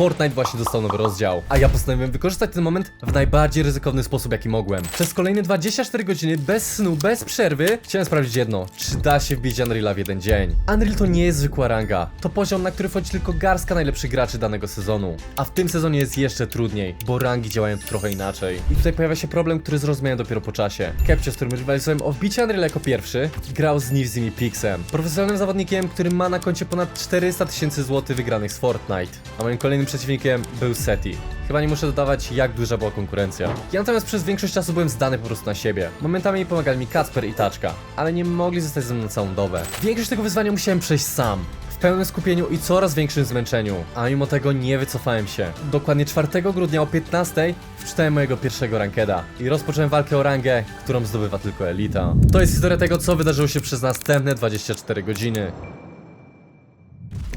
Fortnite właśnie dostał nowy rozdział, a ja postanowiłem wykorzystać ten moment w najbardziej ryzykowny sposób, jaki mogłem. Przez kolejne 24 godziny, bez snu, bez przerwy, chciałem sprawdzić jedno, czy da się wbić Unreal'a w jeden dzień. Unreal to nie jest zwykła ranga, to poziom, na który wchodzi tylko garstka najlepszych graczy danego sezonu. A w tym sezonie jest jeszcze trudniej, bo rangi działają trochę inaczej. I tutaj pojawia się problem, który zrozumiałem dopiero po czasie. Kepcio, z którym rywalizowałem o wbicie Unreal jako pierwszy, grał z Nivzim i Pixem. Profesjonalnym zawodnikiem, który ma na koncie ponad 400 tysięcy złotych wygranych z Fortnite. A moim kolejnym przeciwnikiem był Seti. Chyba nie muszę dodawać, jak duża była konkurencja. Ja natomiast przez większość czasu byłem zdany po prostu na siebie. Momentami pomagali mi Kacper i Taczka, ale nie mogli zostać ze mną całą dobę. Większość tego wyzwania musiałem przejść sam. W pełnym skupieniu i coraz większym zmęczeniu, a mimo tego nie wycofałem się. Dokładnie 4 grudnia o 15 wczytałem mojego pierwszego rankeda i rozpocząłem walkę o rangę, którą zdobywa tylko elita. To jest historia tego, co wydarzyło się przez następne 24 godziny.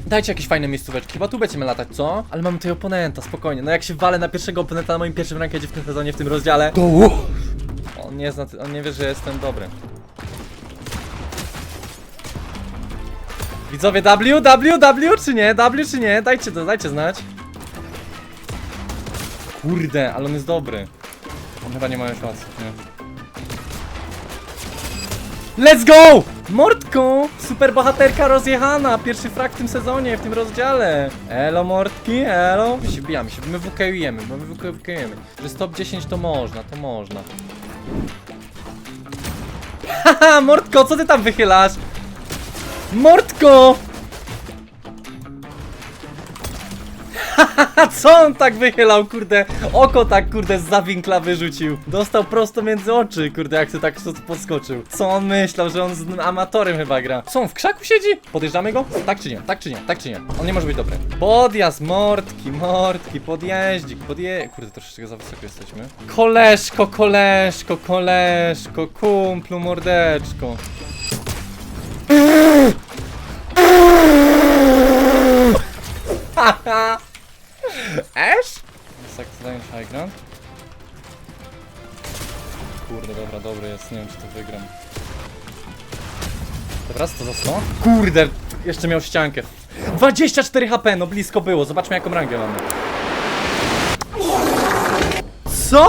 Dajcie jakieś fajne miejscóweczki, chyba tu będziemy latać, co? Ale mamy tutaj oponenta, spokojnie. No jak się walę na pierwszego oponenta na moim pierwszym rankedzie w tym sezonie, w tym rozdziale, to On nie zna, on nie wie, że jestem dobry. Widzowie W, W, W czy nie? W czy nie? Dajcie to, dajcie znać. Kurde, ale on jest dobry. On chyba nie ma już nie? Let's go! Mordko! Super bohaterka rozjechana! Pierwszy frak w tym sezonie, w tym rozdziale. Elo Mordki, elo. My się bijamy się, my WKujemy, bo my WKujemy. Że z top 10 to można, to można. Haha, Mordko, co ty tam wychylasz? Mordko! co on tak wychylał, kurde? Oko tak, kurde, z zawinkla wyrzucił. Dostał prosto między oczy, kurde, jak się tak podskoczył. Co on myślał, że on z amatorem chyba gra? Co, on w krzaku siedzi? Podjeżdżamy go? Tak czy nie? Tak czy nie? Tak czy nie? On nie może być dobry. Podjazd, mordki, mordki, podjeździk, podje... Kurde, troszeczkę za wysoko jesteśmy. Koleżko, koleżko, koleżko, kumplu, mordeczko. Haha! Ash? Tak, zająć high ground. Kurde, dobra, dobry jest, nie wiem czy to wygram. Dobra, co to za? Kurde, jeszcze miał ściankę. 24 HP, no blisko było, zobaczmy jaką rangę mamy. Co?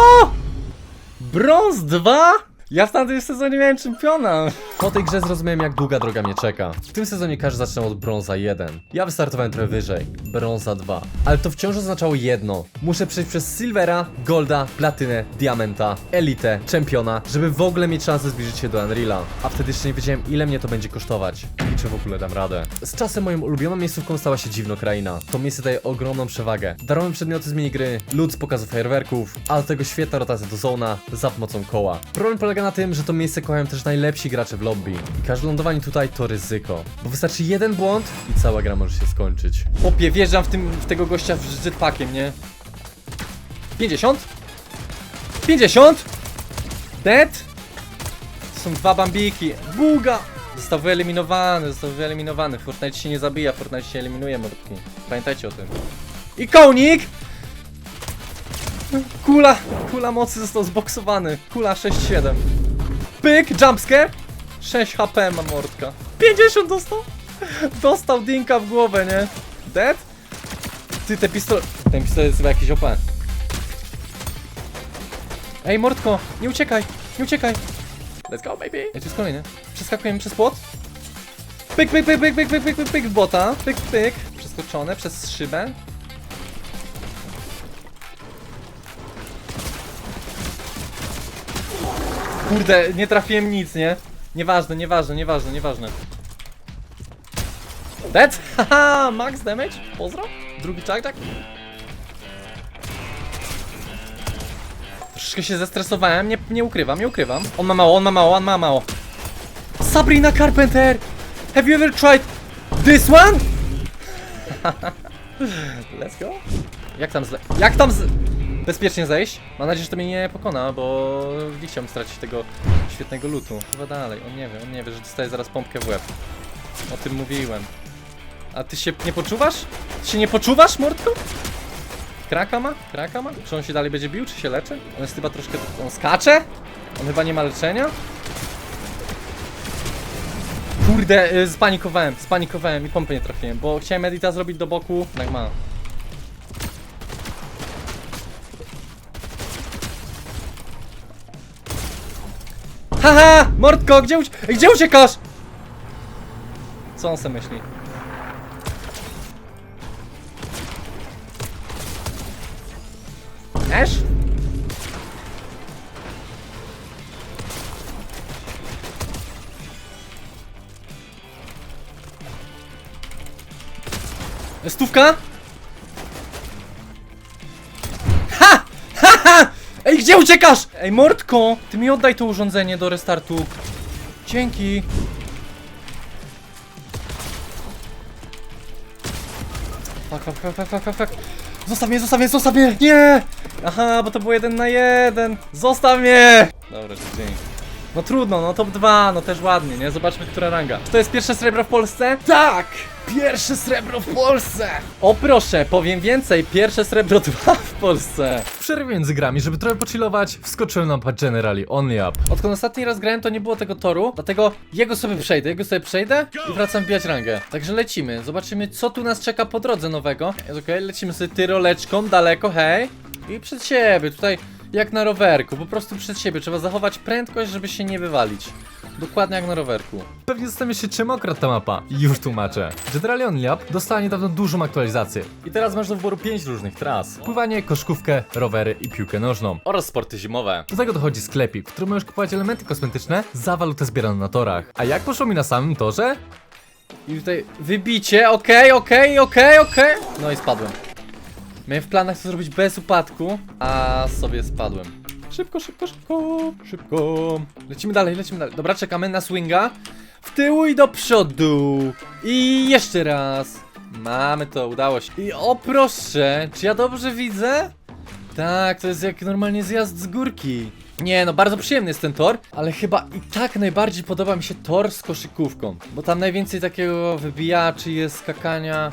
Brąz 2? Ja w tamtym sezonie miałem czempiona. Po tej grze zrozumiałem, jak długa droga mnie czeka. W tym sezonie każdy zaczynał od brąza 1. Ja wystartowałem trochę wyżej, brąza 2. Ale to wciąż oznaczało jedno. Muszę przejść przez Silvera, Golda, Platynę, Diamenta, Elite, Czempiona, żeby w ogóle mieć szansę zbliżyć się do Unreala. A wtedy jeszcze nie wiedziałem, ile mnie to będzie kosztować i czy w ogóle dam radę. Z czasem moją ulubioną miejscówką stała się Dziwnokraina. To miejsce daje ogromną przewagę. Darmowe przedmioty z minigry, lód z pokazu fajerwerków, a do tego świetna rotacja do zona za pomocą koła. Problem polega na tym, że to miejsce kochają też najlepsi gracze w lobby. I każde lądowanie tutaj to ryzyko. Bo wystarczy jeden błąd i cała gra może się skończyć. Popie, wjeżdżam w, tym, w tego gościa z jetpackiem, nie? 50? 50? Dead? Są dwa bambiki. Buga! Został wyeliminowany, został wyeliminowany. Fortnite się nie zabija, Fortnite się eliminuje, mordki. Pamiętajcie o tym. I kołnik! Kula, kula mocy został zboksowany. Kula 6-7. Pyk, jumpscare. 6 HP ma mordka. 50 dostał? Dostał dinka w głowę, nie? Dead? Ty, te pistol... Ten pistolet jest chyba jakiś OP. Ej, mordko, nie uciekaj, nie uciekaj. Let's go, baby. Ej, tu jest kolejny. Przeskakujemy przez płot. Pyk, pyk, pyk, pyk, pyk, pyk, pyk, pyk, pyk bota. Pyk, pyk. Przeskoczone przez szybę. Kurde, nie trafiłem nic, nie? Nieważne, nieważne, nieważne, nieważne. Dead? Haha, max damage? Pozdro? Drugi czak, tak? Troszeczkę się zestresowałem, nie, nie ukrywam, nie ukrywam. On ma mało, on ma mało, on ma mało. Sabrina Carpenter! Have you ever tried this one? Let's go. Jak tam zle... Jak tam z... Bezpiecznie zejść? Mam nadzieję, że to mnie nie pokona, bo nie chciałbym stracić tego świetnego lutu. Chyba dalej, on nie wie, on nie wie, że dostaje zaraz pompkę w łeb. O tym mówiłem. A ty się nie poczuwasz? Ty się nie poczuwasz, mordku? Kraka ma? Kraka ma? Czy on się dalej będzie bił, czy się leczy? On jest chyba troszkę... On skacze? On chyba nie ma leczenia? Kurde, y, spanikowałem, spanikowałem i pompę nie trafiłem, bo chciałem edita zrobić do boku. Tak ma. Haha! Mordko, gdzie, ucie gdzie uciekasz? Co on se myśli? Ash? Stówka? Gdzie uciekasz? Ej, Mordko! Ty mi oddaj to urządzenie do restartu. Dzięki. Fuck, fuck, fuck, fuck, fuck, fuck, fuck. Zostaw mnie, zostaw mnie, zostaw mnie! Nie! Aha, bo to było jeden na jeden. Zostaw mnie! Dobra, dzień. No trudno, no top 2, no też ładnie, nie? Zobaczmy, która ranga. Czy to jest pierwsze srebro w Polsce? Tak! Pierwsze srebro w Polsce! O proszę, powiem więcej, pierwsze srebro 2 w Polsce. W przerwie między grami, żeby trochę pochillować, wskoczyłem na pad Generali Only Up. Odkąd ostatni raz grałem, to nie było tego toru, dlatego jego sobie przejdę, jego sobie przejdę i wracam wbijać rangę. Także lecimy, zobaczymy co tu nas czeka po drodze nowego. Jest okej, lecimy sobie tyroleczką daleko, hej. I przed siebie, tutaj jak na rowerku, po prostu przed siebie. Trzeba zachować prędkość, żeby się nie wywalić. Dokładnie jak na rowerku. Pewnie zastanawiasz się, czym akurat ta mapa. Już tłumaczę. Generali Only Up dostała niedawno dużą aktualizację. I teraz masz do wyboru 5 różnych tras. Pływanie, koszkówkę, rowery i piłkę nożną. Oraz sporty zimowe. Do tego dochodzi sklepik, w którym możesz kupować elementy kosmetyczne za walutę zbieraną na torach. A jak poszło mi na samym torze? I tutaj wybicie, okej, okej, okej, okej. No i spadłem. Miałem w planach to zrobić bez upadku, a sobie spadłem. Szybko, szybko, szybko, szybko. Lecimy dalej, lecimy dalej. Dobra, czekamy na swinga. W tył i do przodu. I jeszcze raz. Mamy to, udało się. I o proszę, czy ja dobrze widzę? Tak, to jest jak normalnie zjazd z górki. Nie, no bardzo przyjemny jest ten tor, ale chyba i tak najbardziej podoba mi się tor z koszykówką, bo tam najwięcej takiego wybijaczy jest, skakania,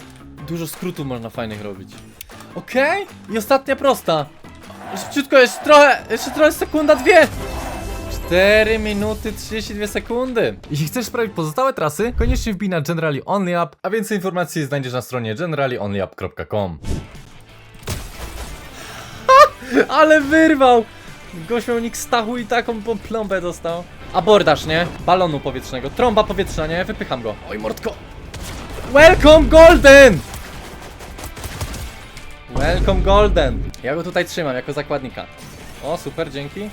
dużo skrótów można fajnych robić. Okej, i ostatnia prosta. Szybciutko, jeszcze trochę, jeszcze trochę sekunda, dwie. 4 minuty 32 sekundy. Jeśli chcesz sprawdzić pozostałe trasy, koniecznie wbij na Generali Only Up, a więcej informacji znajdziesz na stronie generalionlyup.com. Ale wyrwał! Gość miał nick Stachu i taką plombę dostał. Abordaż, nie? Balonu powietrznego. Trąba powietrzna, nie? Wypycham go. Oj, mordko. Welcome Golden! Welcome Golden. Ja go tutaj trzymam jako zakładnika. O, super, dzięki.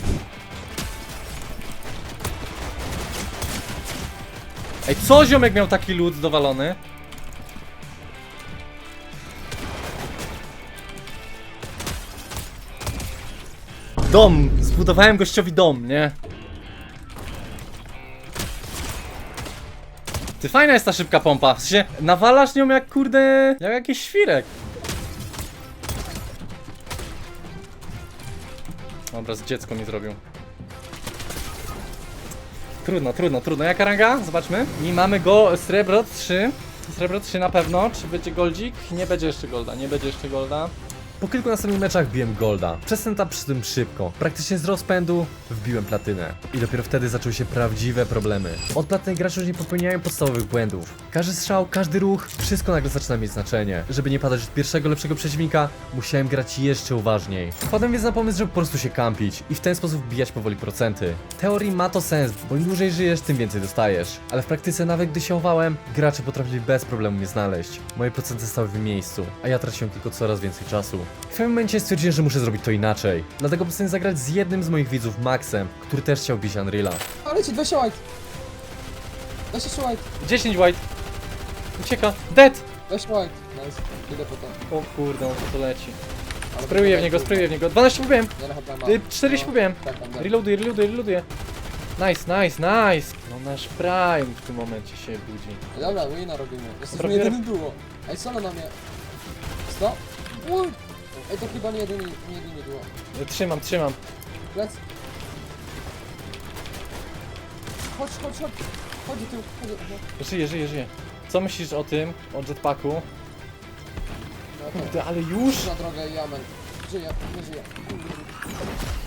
Ej, co ziomek miał taki lód dowalony? Dom! Zbudowałem gościowi dom, nie? Ty fajna jest ta szybka pompa. W sensie nawalasz nią jak kurde. jak jakiś świrek. Dobra, z dziecko mi zrobił. Trudno, trudno, trudno. Jaka ranga? Zobaczmy. I mamy go srebro 3. Srebro 3 na pewno. Czy będzie goldzik? Nie będzie jeszcze golda, nie będzie jeszcze golda. Po kilku następnych meczach wbiłem golda. Przez ten przy tym szybko. Praktycznie z rozpędu wbiłem platynę. I dopiero wtedy zaczęły się prawdziwe problemy. Od platyny gracze już nie popełniają podstawowych błędów. Każdy strzał, każdy ruch, wszystko nagle zaczyna mieć znaczenie. Żeby nie padać od pierwszego lepszego przeciwnika, musiałem grać jeszcze uważniej. Wpadłem więc na pomysł, żeby po prostu się kampić i w ten sposób wbijać powoli procenty. W teorii ma to sens, bo im dłużej żyjesz, tym więcej dostajesz. Ale w praktyce nawet gdy się owałem, gracze potrafili bez problemu mnie znaleźć. Moje procenty stały w miejscu, a ja traciłem tylko coraz więcej czasu. W pewnym momencie stwierdziłem, że muszę zrobić to inaczej. Dlatego postanowiłem zagrać z jednym z moich widzów, Maxem, który też chciał bić Unreala. Ale ci 20 white. 20 white. 10 white. Ucieka. Dead! 20 white. Nice. Idę po to. O kurde, on to leci. Ale Sprayuję w niego, sprayuję w niego. 12 pobiłem. Nie na chyba ma. Y, 40 pobiłem. Tak, tam, tak. Reloaduję, reloaduję, reloaduję. Nice, nice, nice. No nasz prime w tym momencie się budzi. Dobra, wina robimy. Jesteśmy jedynym duo. Ej, solo na mnie. Sto? Uj. Ej, to chyba nie jedyny, nie jedyny duo. Y, Trzymam, trzymam. Plec. Chodź, chodź, chodź. Chodź tu, chodź. No, Żyję, żyję, żyję. Co myślisz o tym, o jetpacku? no, to. Kurde, ale już? Na drogę i amen. Żyje, nie żyje.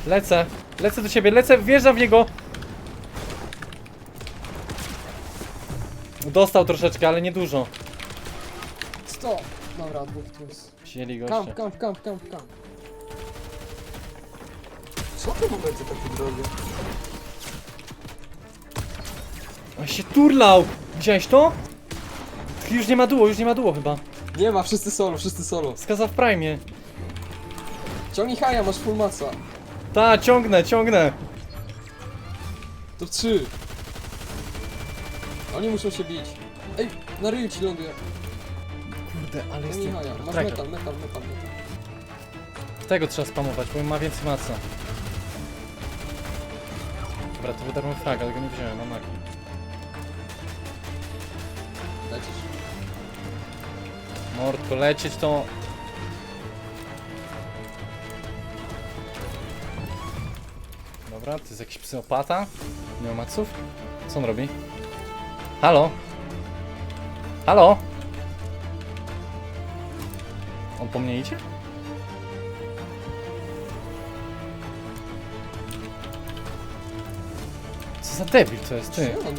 Lecę. Lecę do ciebie, lecę, wjeżdżam w niego. Dostał troszeczkę, ale nie dużo. 100. Dobra, dwóch tu Wzięli Kamp, goście. kamp, kamp, kamp, kamp. Co to w momencie takie drogie? On się turlał! Widziałeś to? Już nie ma duo, już nie ma duo chyba. Nie ma, wszyscy solo, wszyscy solo. Skaza w prime. Ciągnij haja, masz full maca. Ta, ciągnę, ciągnę. To w trzy. Oni muszą się bić. Ej, na ryju ci ląduje. Kurde, ale haja, masz metal, metal, metal, metal. Tego trzeba spamować, bo ma więcej maca. Dobra, to wydarłem frag, ale go nie wziąłem, mam naki. Lecisz. Mordko, lecieć to... Dobra, to jest jakiś psychopata? Nie ma maców? Co on robi? Halo? Halo? On po mnie idzie? Co za debil to jest, ty? On?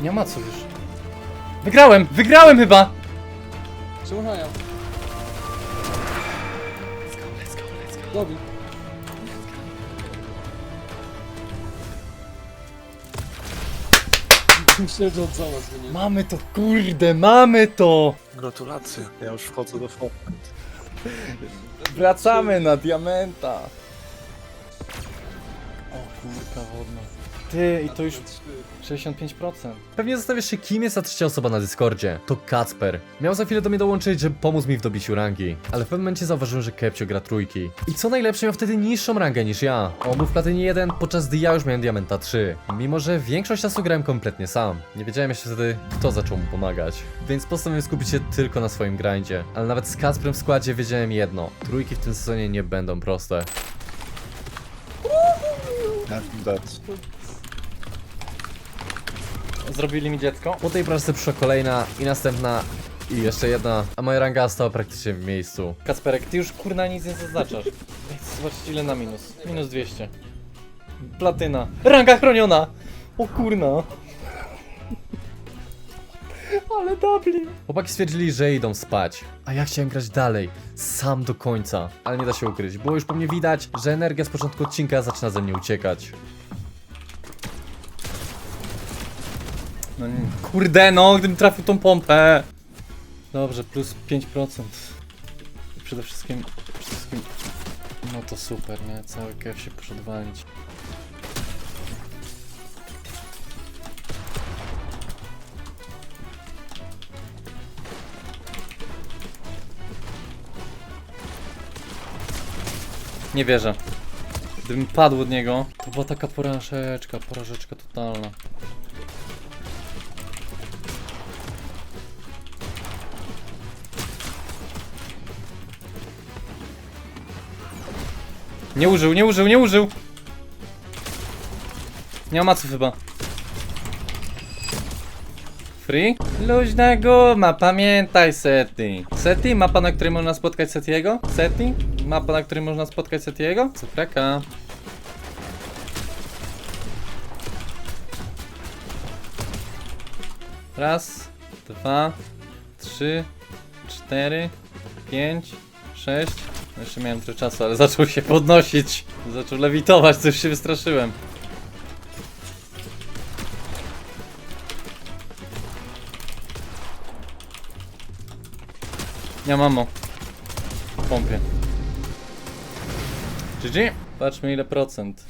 Nie ma maców już. Wygrałem! Wygrałem chyba! Czemu haja? Dobi. Myślałem, że od za nas wynie. Mamy to, kurde, mamy to! Gratulacje, ja już wchodzę do Fortnite. Wracamy na diamenta! O kurka wodna. Ty, i to już 65%. Pewnie zastanawiasz się, kim jest ta trzecia osoba na Discordzie. To Kacper. Miał za chwilę do mnie dołączyć, żeby pomóc mi w dobiciu rangi. Ale w pewnym momencie zauważyłem, że Kepcio gra trójki. I co najlepsze, miał wtedy niższą rangę niż ja. On był w platynie 1, podczas gdy ja już miałem diamenta 3. Mimo, że większość czasu grałem kompletnie sam. Nie wiedziałem jeszcze wtedy, kto zaczął mu pomagać. Więc postanowiłem skupić się tylko na swoim grindzie. Ale nawet z Kacprem w składzie wiedziałem jedno. Trójki w tym sezonie nie będą proste. Dead. Zrobili mi dziecko. Po tej pracy przyszła kolejna i następna i jeszcze jedna, a moja ranga stała praktycznie w miejscu. Kasperek, ty już kurna nic nie zaznaczasz. Chcę zobaczyć ile na minus. Minus 200. Platyna. Ranga chroniona! O kurna. Ale dubli. Chłopaki stwierdzili, że idą spać, a ja chciałem grać dalej, sam do końca. Ale nie da się ukryć, było już po mnie widać, że energia z początku odcinka zaczyna ze mnie uciekać. No nie. Kurde no, gdybym trafił tą pompę. Dobrze, plus 5%. I przede wszystkim, przede wszystkim, no to super, nie? Cały kef się poszedł walić. Nie wierzę. Gdybym padł od niego, to była taka porażeczka, porażeczka totalna. Nie użył, nie użył, nie użył! Nie ma maców chyba. Free? Luźna guma, pamiętaj Seti. Seti? Mapa, na której można spotkać Setiego? Seti? Mapa, na której można spotkać Setiego? Cukraka. Raz, dwa, trzy, cztery, pięć, sześć. Jeszcze miałem trochę czasu, ale zaczął się podnosić. Zaczął lewitować, to już się wystraszyłem. Ja mamo. W pompie. GG. Patrzmy ile procent.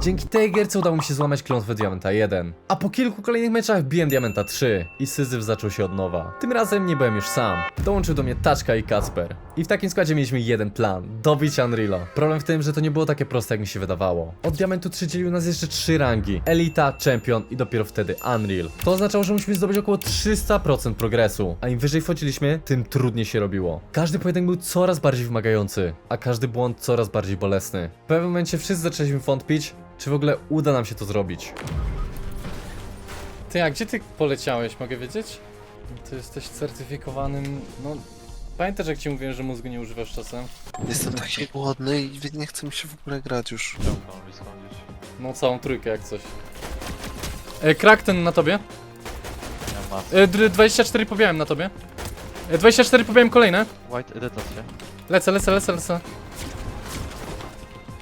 Dzięki tej gierce udało mi się złamać klątwę Diamenta 1. A po kilku kolejnych meczach wbiłem Diamenta 3 i syzyf zaczął się od nowa. Tym razem nie byłem już sam. Dołączył do mnie Taczka i Kacper. I w takim składzie mieliśmy jeden plan. Dobić Unreala. Problem w tym, że to nie było takie proste jak mi się wydawało. Od Diamentu 3 dzieliły nas jeszcze 3 rangi. Elita, Champion i dopiero wtedy Unreal. To oznaczało, że musimy zdobyć około 300% progresu. A im wyżej wchodziliśmy, tym trudniej się robiło. Każdy pojedynek był coraz bardziej wymagający, a każdy błąd coraz bardziej bolesny. W pewnym momencie wszyscy zaczęliśmy wątpić, czy w ogóle uda nam się to zrobić. Ty, a gdzie ty poleciałeś, mogę wiedzieć? Ty jesteś certyfikowanym, no... Pamiętasz jak ci mówiłem, że mózgu nie używasz czasem? Jestem taki głodny i nie chcę mi się w ogóle grać już. No całą trójkę jak coś. E, krak ten na tobie. E, d- 24 pobiałem na tobie. E, 24 pobiałem kolejne. White edytacja. Lecę, lecę, lecę, lecę.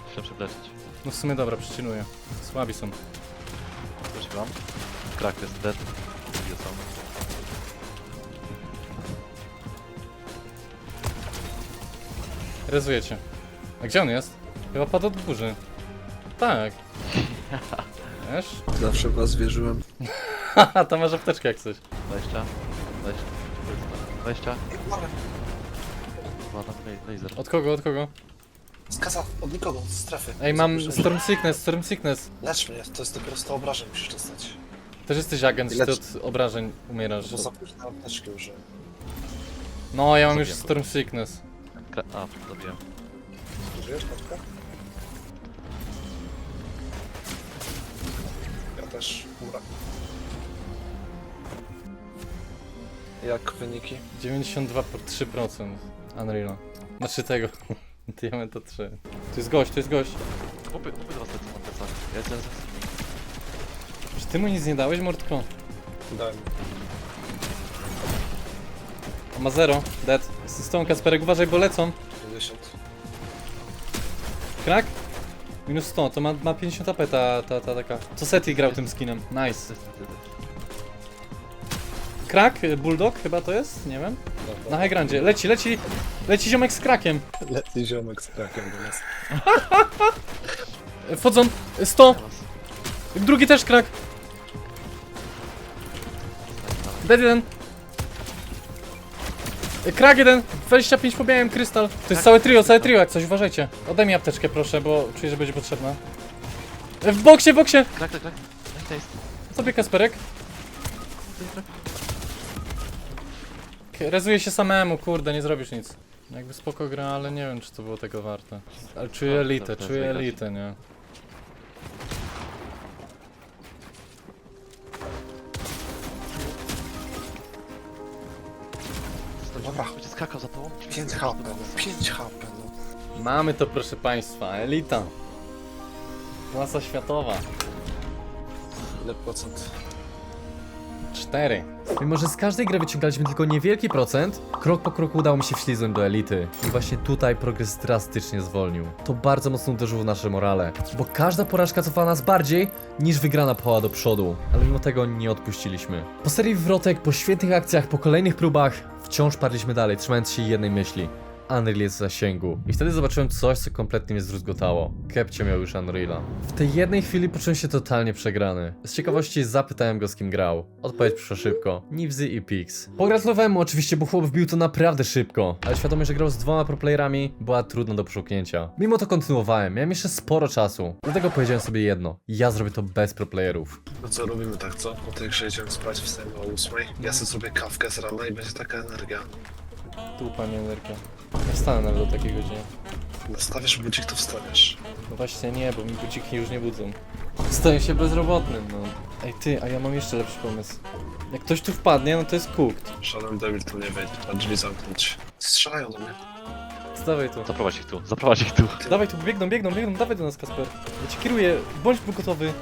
Muszę przepleczyć. No w sumie dobra, przyczynuję. Słabi są. Też mam. Krak jest dead. Gdzie są? Rezujecie. A gdzie on jest? Chyba padł od góry. Tak. Wiesz? Zawsze was wierzyłem. Haha, to masz apteczkę jak coś. 20. 20. 20. Chyba tam la- laser. Od kogo, od kogo? Skaza, od nikogo, z strefy. Ej, mam Zaproszę. Storm Sickness, Storm Sickness. Lecz mnie, to jest dopiero 100 obrażeń musisz dostać. Też jesteś agent, że ty Lecz- od obrażeń umierasz. Bo za późno apteczki użyłem. No, ja mam już Zabiłem go. Storm Sickness. Kra a, zabiłem. Użyjesz paczkę? Ja też, góra. Jak wyniki? 92,3% Unreal'a. Znaczy tego. Diamenta 3. To jest gość, to jest gość. Chłopy, chłopy dwa sety na plecach. Ja jestem z... Czy ty mu nic nie dałeś, Mordko? Dałem. On ma 0, dead. Z tą Kasperek, uważaj, bo lecą. 50. Krak? Minus 100, to ma, ma 50 AP ta, ta, ta taka. Co Seti grał tym skinem? Nice. Krak? Bulldog chyba to jest? Nie wiem. Na high grandzie. Leci, leci, leci ziomek z krakiem. Leci ziomek z krakiem do nas. Wchodzą. y, 100. Drugi też krak. Dead jeden. Krak jeden. 25 pobijałem krystal. To jest całe trio, całe trio jak coś, uważajcie. Oddaj mi apteczkę proszę, bo czuję, że będzie potrzebna. Y, W boksie, w boksie! Krak, krak, krak. Nice. Sobie Kasperek. K- Rezuje się samemu, kurde, nie zrobisz nic. Jakby spoko gra, ale nie wiem, czy to było tego warte. Ale czuję No, elitę, czuję jest elitę, nie? Dobra. Będzie skakał za tobą. 5 HP, no. 5 HP, no. Mamy to, proszę państwa, elita. Klasa światowa. Ile procent? 4. Mimo, że z każdej gry wyciągaliśmy tylko niewielki procent, krok po kroku udało mi się wślizgnąć do elity. I właśnie tutaj progres drastycznie zwolnił. To bardzo mocno uderzyło w nasze morale, bo każda porażka cofała nas bardziej niż wygrana pała do przodu. Ale mimo tego nie odpuściliśmy. Po serii wrotek, po świetnych akcjach, po kolejnych próbach, wciąż parliśmy dalej, trzymając się jednej myśli. Unreal jest w zasięgu. I wtedy zobaczyłem coś, co kompletnie mnie zdruzgotało. Kepcie miał już Unreala. W tej jednej chwili poczułem się totalnie przegrany. Z ciekawości zapytałem go z kim grał. Odpowiedź przyszła szybko. Nivzy i Pix. Pogratulowałem mu oczywiście, bo chłop wbił to naprawdę szybko. Ale świadomość, że grał z dwoma proplayerami była trudna do przeszuknięcia. Mimo to kontynuowałem, miałem jeszcze sporo czasu. Dlatego powiedziałem sobie jedno. Ja zrobię to bez proplayerów. No co, robimy tak, co? Po tej grze idziemy spać, wstajemy o 8. Ja sobie zrobię kawkę z rana i będzie taka energia. Tu panie Enerka. Nie wstanę nawet do takiej godziny. Nastawiasz budzik, to wstaniesz. No właśnie nie, bo mi budziki już nie budzą. Staję się bezrobotnym, no. Ej ty, a ja mam jeszcze lepszy pomysł. Jak ktoś tu wpadnie, no to jest cooked. Żaden debil tu nie wejdzie, trzeba drzwi zamknąć. Strzelają do mnie. Dawaj tu. Zaprowadź ich tu, zaprowadź ich tu. Dawaj tu, biegną, biegną, biegną, dawaj do nas Kasper. Ja ci kieruję, bądź gotowy.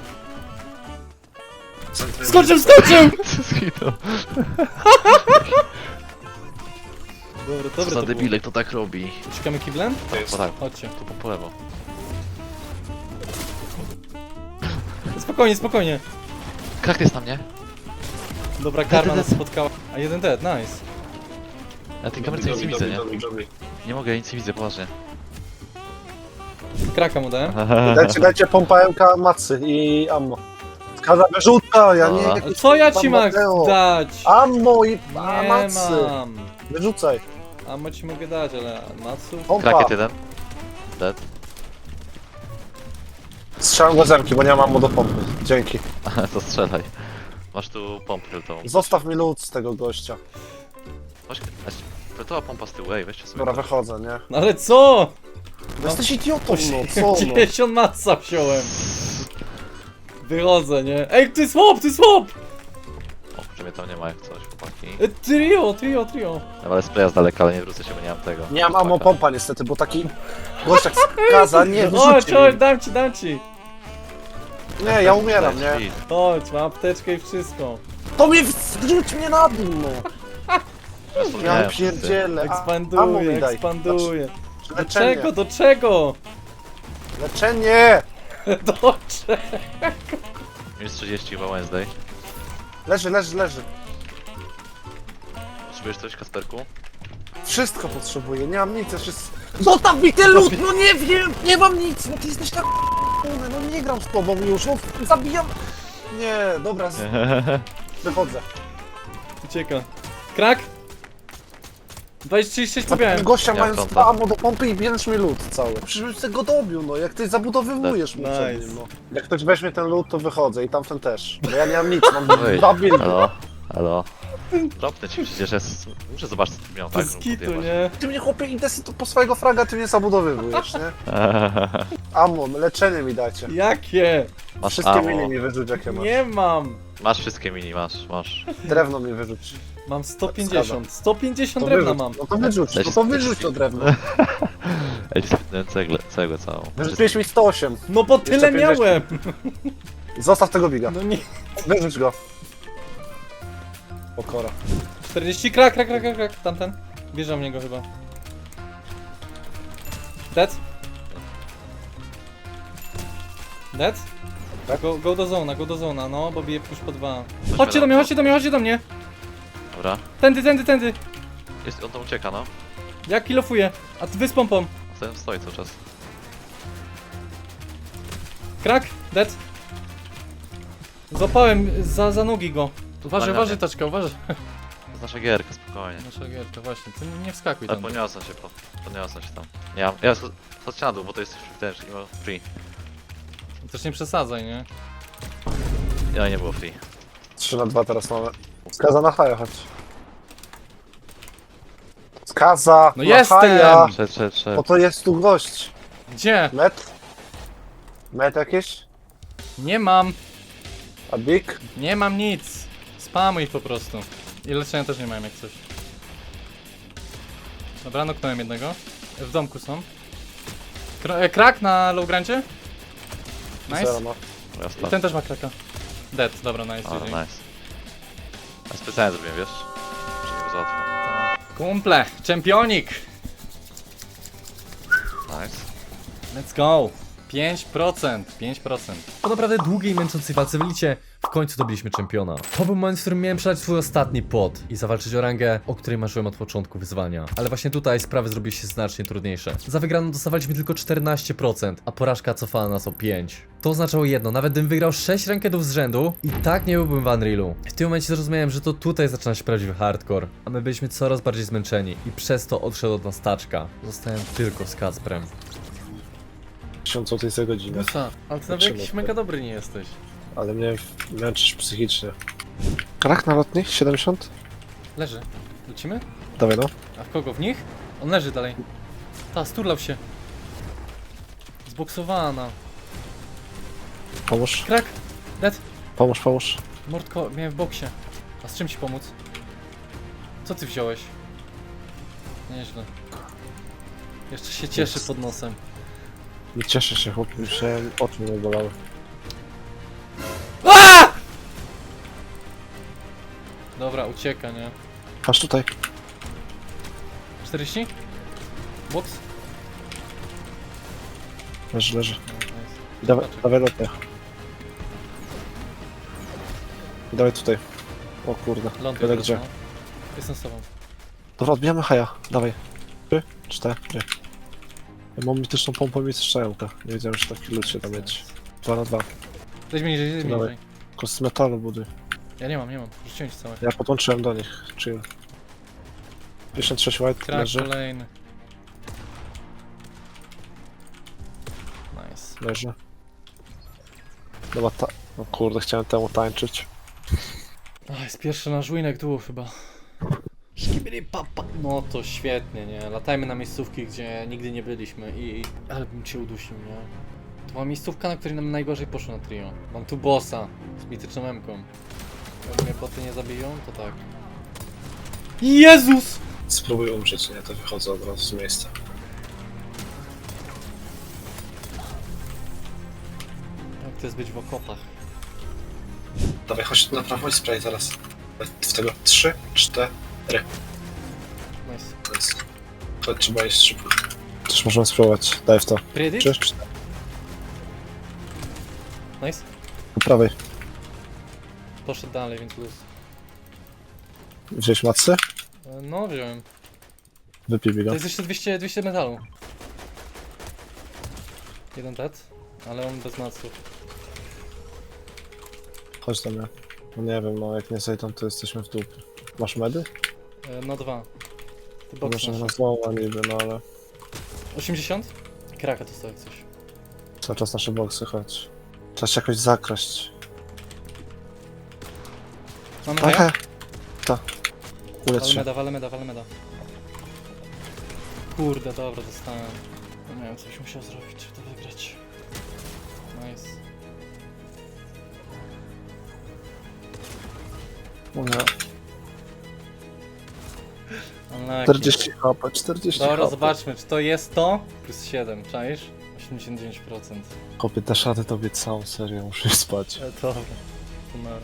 Skoczył, skoczył! Zginął. Dobra, Co dobra za to debilek to tak robi. było. Uciekamy kiblem? To jest. O tak, Chodźcie. tu po, po lewo. Spokojnie, spokojnie. Krak jest na mnie. Dobra, karma nas spotkała. A jeden dead, nice. Ja tej kamerce nic nie widzę, nie? Nie mogę, ja nic nie widzę, poważnie. Kraka mu dałem. Dajcie, dajcie pompa MK macy i ammo. Skaza wyrzuca, ja nie jakiś Co ja ci mam Mateo. dać? Ammo i a, Nie macy. mam. Wyrzucaj. Amo ci mogę dać, ale Matsu? Krakiet jeden. Dead. Strzelam go zemki, bo nie mam ammo do pompy. Dzięki. to strzelaj. Masz tu pompę filtrową. Zostaw mi lód z tego gościa. Masz... Filtrowa pompa z tyłu, ej, weźcie sobie. Dobra, wychodzę, nie? No ale co? No jesteś idiotą, no, co no? 90 matca wziąłem. Wychodzę, nie? Ej, ty swap, ty swap! O, że mnie tam nie ma jak coś, chłopaki. E, Trio, trio, trio. Ja ale spraya z daleka, ale nie wrócę się, bo nie mam tego. Nie mam ammo pompa niestety, bo taki gość jak skaza nie Chodź, wyrzuci chodź, mi. dam ci, dam ci. Nie, ja umieram, nie? Chodź, mam apteczkę i wszystko. To mi wrzuć mnie na dół, no. Ja pierdzielę. a- ammo Ekspanduję, daj. ekspanduję. Znaczy, Do leczenie, czego, do czego? leczenie! Dobrze. Minus 30 chyba Wednesday. Leży, leży, leży. Potrzebujesz coś, Kasperku? Wszystko potrzebuję, nie mam nic, s- Zostaw mi ten lód! No nie wiem, nie mam nic! No ty jesteś tak no nie gram z tobą już, no zabijam... Nie, dobra, z... wychodzę. Ucieka. Krak? 26 pobiałem. Gościa Ja mając dwa ammo do pompy i bierzesz mi lód cały. Przecież bym sobie go dobił, no, jak ty zabudowywujesz mu Nice. nim, no. Jak ktoś weźmie ten lód, to wychodzę i tamten też. Bo ja nie mam nic, mam Oj, dwa buildy. Halo? Halo? Dropnę ci przecież, jest... muszę zobaczyć co ty miał, tak? Bez kitu, nie? Ty mnie chłopie sobie tu po swojego fraga, ty mnie zabudowywujesz, nie? Ammo, leczenie mi dajcie. Jakie? Masz Wszystkie ammo. mini mi wyrzuć jakie masz. Nie mam. Masz wszystkie mini, masz, masz. Drewno mi wyrzuć. Mam 150. 150 To drewna wyrzuć, mam. no to wyrzuć, no to wyrzuć to drewno. Ej, spytałem ceglę, cegłę całą. Wyrzuciłeś mi 108. No bo tyle 50. miałem. Zostaw tego biga. No nie. Wyrzuć go. Pokora. 40 krak, krak, krak, krak, krak. Tamten. Bierzem niego chyba. Dead? Dead? Tak. Go, go do zona, go do zona, no, bo bije push po dwa. Chodźcie do mnie, chodźcie do mnie, chodźcie do mnie! Dobra. Tędy, tędy, tędy! Jest, on tam ucieka, no. Ja kilofuję, a ty wy z pompą. Ten stoi cały czas. Krak, dead. Złapałem za, za nogi go. Uważaj, uważaj nie. taczka, uważaj. To jest nasza gierka, spokojnie. Nasza gierka, właśnie, ty nie wskakuj Ale tam. podniosę się, po, podniosę się tam. Ja, ja sch- chodźcie na dół, bo to jest też nie było free. Też nie przesadzaj, nie? Ja nie było free. 3 na 2 teraz mamy. Skaza na haja, chodź. Skaza! No na jestem! haja. Szedł, szedł, szedł. Bo to jest tu gość. Gdzie? Met? Met jakieś? Nie mam, A big? nie mam nic. Spamuj ich po prostu. I leczenia też nie mam jak coś. Dobra, noknąłem jednego. W domku są. E, krak na low grancie? Nice. Zero. Ja I ten też ma kraka. Dead, dobra, nice. Dobra, GG. nice. Ja specjalnie zrobiłem, wiesz? Żeby nie było za łatwo. Kumple, czempionik! Nice. Let's go! 5%, 5%. Po naprawdę długiej męczącej walce w Elicie w końcu dobiliśmy czempiona. To był moment, w którym miałem przelać swój ostatni pot i zawalczyć o rangę, o której marzyłem od początku wyzwania. Ale właśnie tutaj sprawy zrobiły się znacznie trudniejsze. Za wygraną dostawaliśmy tylko 14%, a porażka cofała nas o 5%. To oznaczało jedno, nawet gdybym wygrał 6 rankedów z rzędu, i tak nie byłbym w Unrealu. W tym momencie zrozumiałem, że to tutaj zaczyna się prawdziwy hardcore, a my byliśmy coraz bardziej zmęczeni i przez to odszedł od nas taczka. Zostałem tylko z Kacprem. 1000 zł za godzinę. Gusa, ale ty nawet jakiś mega dobry nie jesteś. Ale mnie męczysz psychicznie. Krak na lotni? 70? Leży. Lecimy? Dawaj no. A w kogo? W nich? On leży dalej. Ta, sturlał się. Zboksowana. Pomóż. Krak! Dead! Pomóż, pomóż. Mordko, miałem w boksie. A z czym ci pomóc? Co ty wziąłeś? Nieźle. Jeszcze się cieszy pod nosem. Nie cieszę się chłopie, już się oczy mnie bolały. Dobra, ucieka, nie? Patrz tutaj. 40? Box? Leży, leży. No, nice. Dawaj, dawaj lotnię. Dawaj tutaj. O kurde. Ląd Wiele jest, gdzie. no. Jestem z tobą. Dobra, odbijamy haja. Dawaj. Trzy, cztery. Ja mam mityczną pompę i strzełkę. Nie wiedziałem, że taki lód się tam mieć. Dwa na dwa. Zejdź mi niżej, zejdź mi Dawaj. niżej. Tylko z metalu buduj. Ja nie mam, nie mam. Rzuciłem ci całe. Ja podłączyłem do nich. Chill. 56 white Krak leży. kolejny. Nice. Leży. Dobra, ta... No kurde, chciałem temu tańczyć. Jest pierwszy nasz winek tu chyba. Skibidi papa. No to świetnie, nie? Latajmy na miejscówki, gdzie nigdy nie byliśmy i... Ale bym cię udusił, nie? To była miejscówka, na której nam najgorzej poszło na trio. Mam tu bossa z mityczną emką. Jak mnie boty nie zabiją, to tak. Jezus! Spróbuj umrzeć, nie? To wychodzę od razu z miejsca. Jak to jest być w okopach? Dawaj, chodź tu na prawo i spray zaraz. W tego 3, 4, Nice. Nice. Chodź, trzeba iść szybko. Też możemy spróbować. Daj w to. Predict? Trzy, cztery. Nice. Po prawej. Poszedł dalej, więc luz. Wziąłeś macy? E, No, wziąłem. Wypij To go. jest jeszcze 200, 200 metalu. Jeden dead, ale on bez maców. Chodź do mnie. No nie wiem, no jak nie zejdą, to jesteśmy w dupie. Masz medy? E, No dwa. Ty box Może masz. na znowu niby, no ale 80? Kraka jak coś. cały czas nasze boksy, chodź. Trzeba się jakoś zakraść. Mamy Aha! haja? Ta. Ulecz Wale się. meda, wale meda, wale meda. Kurde, dobra, dostałem. No nie wiem, coś musiał zrobić, żeby to wygrać. Nice. O Unlucky. 40 HP, 40 Dobra, HP. zobaczmy, czy to jest to? Plus 7, czaisz? 89%. Kopie, dasz radę tobie całą serię, musisz spać. E, dobra. To nara.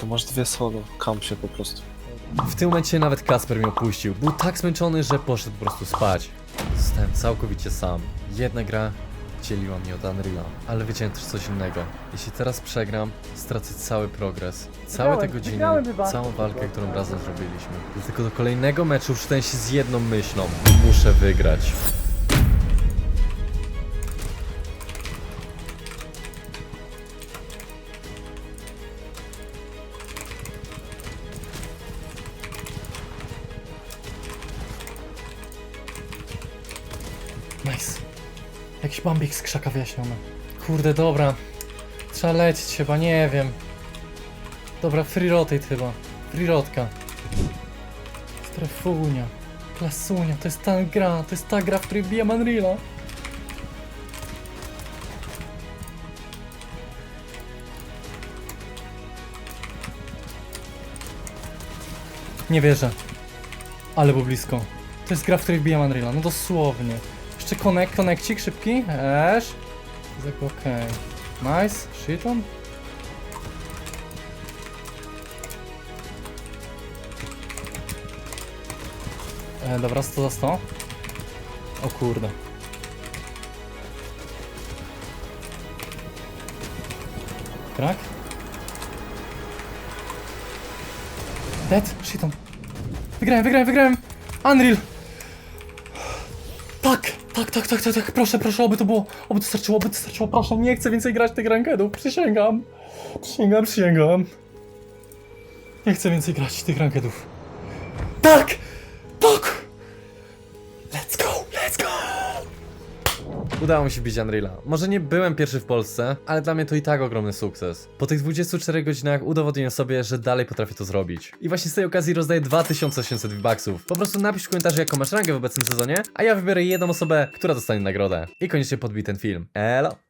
To masz dwie solo, kamp się po prostu. W tym momencie nawet Kasper mnie opuścił. Był tak zmęczony, że poszedł po prostu spać. Zostałem całkowicie sam. Jedna gra dzieliła mnie od Unreala, ale wiedziałem też coś innego. Jeśli teraz przegram, stracę cały progres. Całe te godziny, całą walkę, którą razem zrobiliśmy. Dlatego do kolejnego meczu wszedłem się z jedną myślą. Muszę wygrać. Jakiś bambik z krzaka wyjaśniony. Kurde, dobra. Trzeba lecieć chyba, nie wiem. Dobra, free rotate chyba. Free rotka. Strefunia. Klasunia, to jest ta gra, to jest ta gra, w której bijam Unreala. Nie wierzę. Ale było blisko. To jest gra, w której wbijam Unreala, no dosłownie. Jeszcze connect, connectik szybki, Esz. Okej. Nice, shit on. E, dobra, 100 za 100. O kurde. Krak? Dead? Shit on. Wygrałem, wygrałem, wygrałem! Unreal! Tak, tak, tak, tak, tak, proszę, proszę, oby to było, oby to starczyło, oby to starczyło, proszę, nie chcę więcej grać tych rankedów, przysięgam. Przysięgam, przysięgam. Nie chcę więcej grać tych rankedów. Tak! Udało mi się bić Unreala. Może nie byłem pierwszy w Polsce, ale dla mnie to i tak ogromny sukces. Po tych 24 godzinach udowodniłem sobie, że dalej potrafię to zrobić. I właśnie z tej okazji rozdaję 2800 V-Bucksów. Po prostu napisz w komentarzu jaką masz rangę w obecnym sezonie, a ja wybiorę jedną osobę, która dostanie nagrodę. I koniecznie podbij ten film. Elo!